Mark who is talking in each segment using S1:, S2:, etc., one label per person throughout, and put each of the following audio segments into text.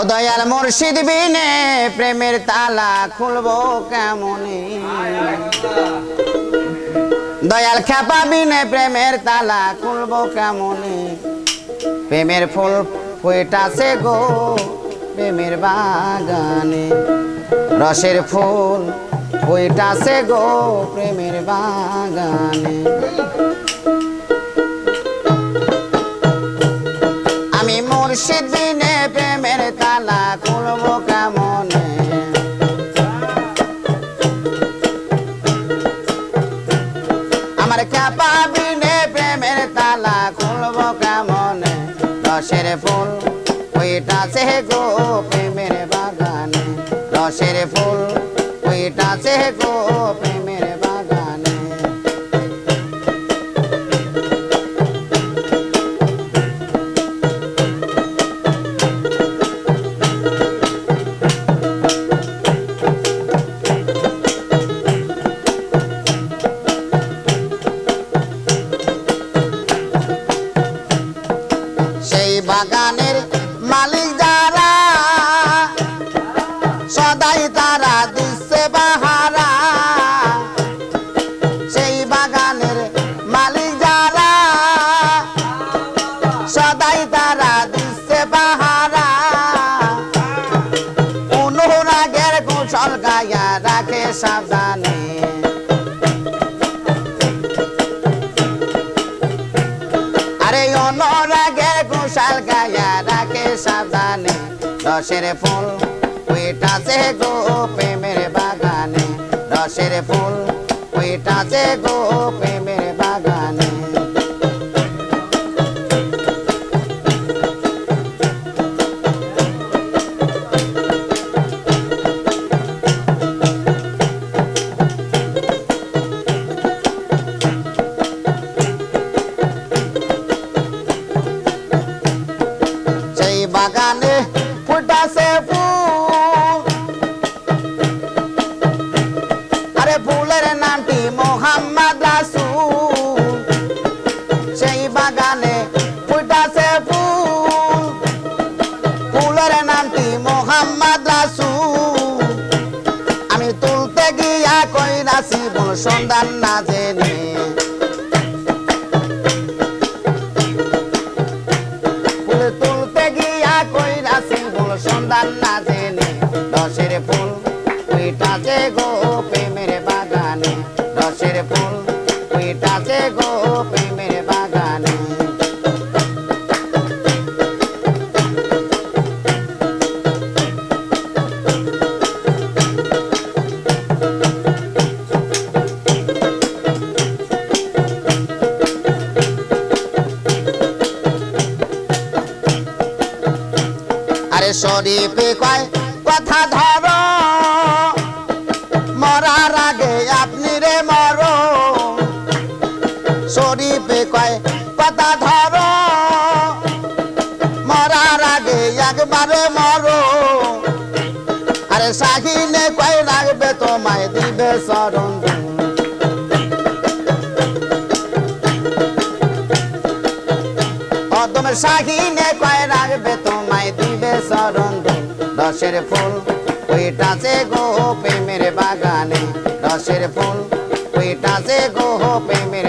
S1: দয়াল মুর্শিদ বিনে প্রেমের তালা খুলবো কেমনে? দয়াল খেপা বিনে প্রেমের তালা খুলবো কেমনে? প্রেমের ফুল ফুইটাছে গো প্রেমের বাগানে। রসের ফুল ফুইটাছে গো প্রেমের বাগানে। আমি মুর্শিদ বিনে প্রেমের ওইটাছে গো প্রেমের বাগানে রসের ফুল ওইটাছে গো প্রেমের সদাই তারা দিচ্ছে বাহারা। সেই বাগানের মালিক যারা, সদাই তারা দিচ্ছে বাহারা। অনুরাগের কুশল গায়া রাখে সাবধানে আরে অনুরাগের কুশাল গায়া রাখে সাবধানে রসের ফুল ওইটাছে গো প্রেমের বাগানে রসের ফুল ওইটাছে গো প্রেমের বাগানে। বাগানে নামটি মোহাম্মদ রাসূল। সেই বাগানে ফুটাছে ফুল। ফুলের নামটি মোহাম্মদ রাসূল। আমি তুলতে গিয়া কইরাছি বল সন্ধান না জেনে। তুলতে গিয়া কইরাছি ফুল সন্ধান না ওইটাছে গো প্রেমের বাগানে আরে শরীফে কয় কথা ধরো। শাহিনে কয়, রাখবে তোমায় দিবে শরণ রসের ফুল ওইটাছে গো প্রেমের বাগানে। রসের ফুল ওইটাছে গো প্রেমের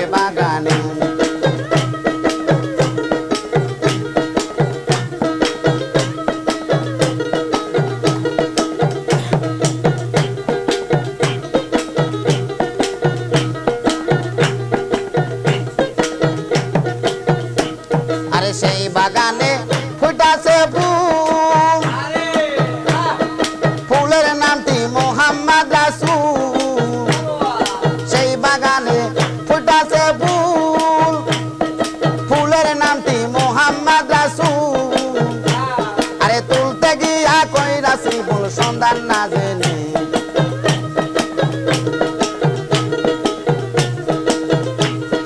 S1: কইরাছি ফুল সন্ধান না জেনে।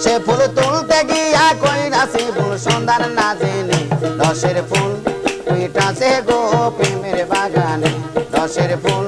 S1: সে ফুল তুলতে গিয়া কইরাছি ফুল সন্ধান না জেনে। দশের ফুল উইটাছে গো প্রেমের বাগানে। দশের ফুল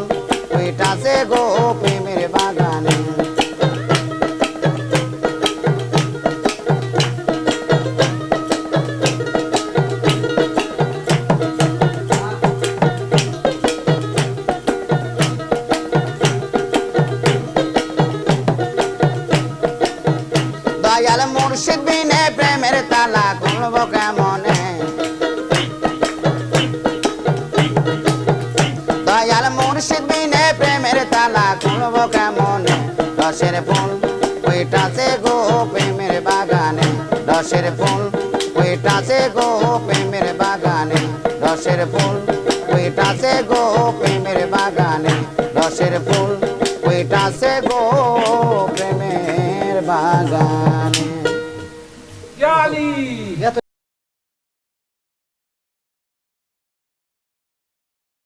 S1: খুলব কেমনে? দয়াল মুর্শিদ বিনে প্রেমের তালা খুলব কেমনে? রসের ফুল ওইটাছে গো প্রেমের বাগানে। রসের ফুল ওইটাছে গো প্রেমের বাগানে। রসের ফুল ওইটাছে গো প্রেমের বাগানে। রসের ফুল ওইটাছে গো প্রেমের বাগানে।
S2: Charlie.